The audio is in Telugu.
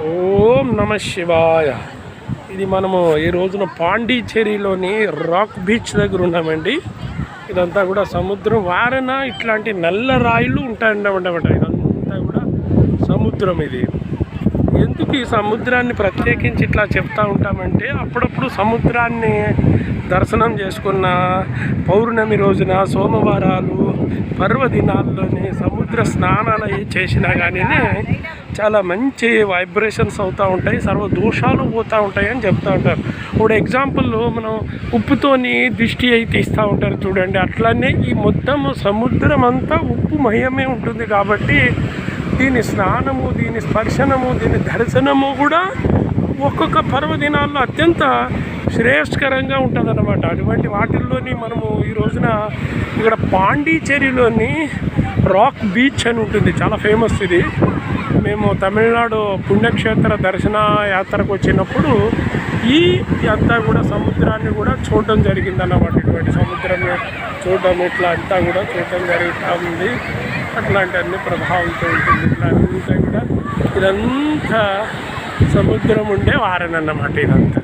ఓం నమ శివాయ. ఇది మనము ఈ రోజున పాండిచ్చేరిలోని రాక్ బీచ్ దగ్గర ఉన్నామండి. ఇదంతా కూడా సముద్రం వారన ఇట్లాంటి నల్ల రాయిలు ఉంటాయన్నమాట ఇదంతా కూడా సముద్రం ఇది. ఈ సముద్రాన్ని ప్రత్యేకించి ఇట్లా చెప్తా ఉంటామంటే అప్పుడప్పుడు సముద్రాన్ని దర్శనం చేసుకున్న పౌర్ణమి రోజున సోమవారాలు పర్వదినాల్లోని సముద్ర స్నానాలు చేసినా కానీ చాలా మంచి వైబ్రేషన్స్ అవుతూ ఉంటాయి సర్వ దోషాలు పోతూ ఉంటాయి అని చెప్తూ ఉంటారు. ఇప్పుడు ఎగ్జాంపుల్ మనం ఉప్పుతోని దిష్టి అయి తీస్తూ ఉంటారు చూడండి అట్లనే ఈ మొత్తం సముద్రం అంతా ఉప్పు మయమే ఉంటుంది కాబట్టి దీని స్నానము దీని స్పర్శనము దీని దర్శనము కూడా ఒక్కొక్క పర్వదినాల్లో అత్యంత శ్రేయస్కరంగా ఉంటుందన్నమాట. అటువంటి వాటిల్లోని మనము ఈ రోజున ఇక్కడ పాండిచేరిలోని రాక్ బీచ్ అని ఉంటుంది. చాలా ఫేమస్ ఇది. మేము తమిళనాడు పుణ్యక్షేత్ర దర్శన యాత్రకు వచ్చినప్పుడు ఈ అంతా కూడా సముద్రాన్ని కూడా చూడడం జరిగిందన్నమాట. ఇటువంటి సముద్రం చూడడం ఇట్లా అంతా కూడా చూడటం జరుగుతూ ఉంది. అట్లాంటి అన్ని ప్రభావంతో ఉంటుంది. ఇట్లా అంతా కూడా ఇదంతా సముద్రం ఉండే వారనన్నమాట ఇదంతా.